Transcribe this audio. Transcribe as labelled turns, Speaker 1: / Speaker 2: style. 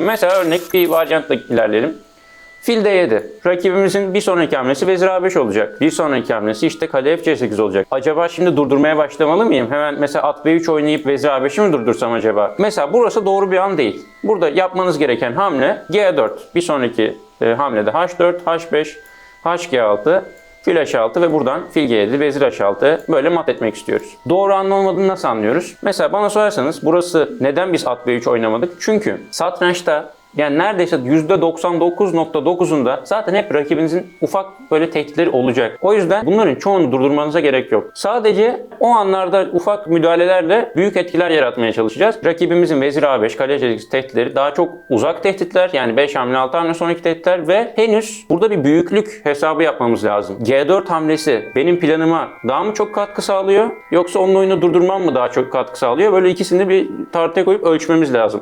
Speaker 1: Mesela örnek bir varyantla ilerleyelim. Fil D7. Rakibimizin bir sonraki hamlesi vezir A5 olacak. Bir sonraki hamlesi işte kale F C8 olacak. Acaba şimdi durdurmaya başlamalı mıyım? Hemen mesela at B3 oynayıp vezir A5'i mi durdursam acaba? Mesela burası doğru bir an değil. Burada yapmanız gereken hamle G4. Bir sonraki e, hamlede H4, H5, HG6, fil H6 ve buradan fil G7, vezir H6 böyle mat etmek istiyoruz. Doğru anlı olmadığını nasıl anlıyoruz? Mesela bana sorarsanız burası neden biz at B3 oynamadık? Çünkü satrançta yani neredeyse %99.9'unda zaten hep rakibinizin ufak böyle tehditleri olacak. O yüzden bunların çoğunu durdurmanıza gerek yok. Sadece o anlarda ufak müdahalelerle büyük etkiler yaratmaya çalışacağız. Rakibimizin vezir A5, kale C8 tehditleri daha çok uzak tehditler. Yani 5 hamle 6 hamle sonraki tehditler ve henüz burada bir büyüklük hesabı yapmamız lazım. G4 hamlesi benim planıma daha mı çok katkı sağlıyor yoksa onun oyunu durdurmam mı daha çok katkı sağlıyor? Böyle ikisini bir tartıya koyup ölçmemiz lazım.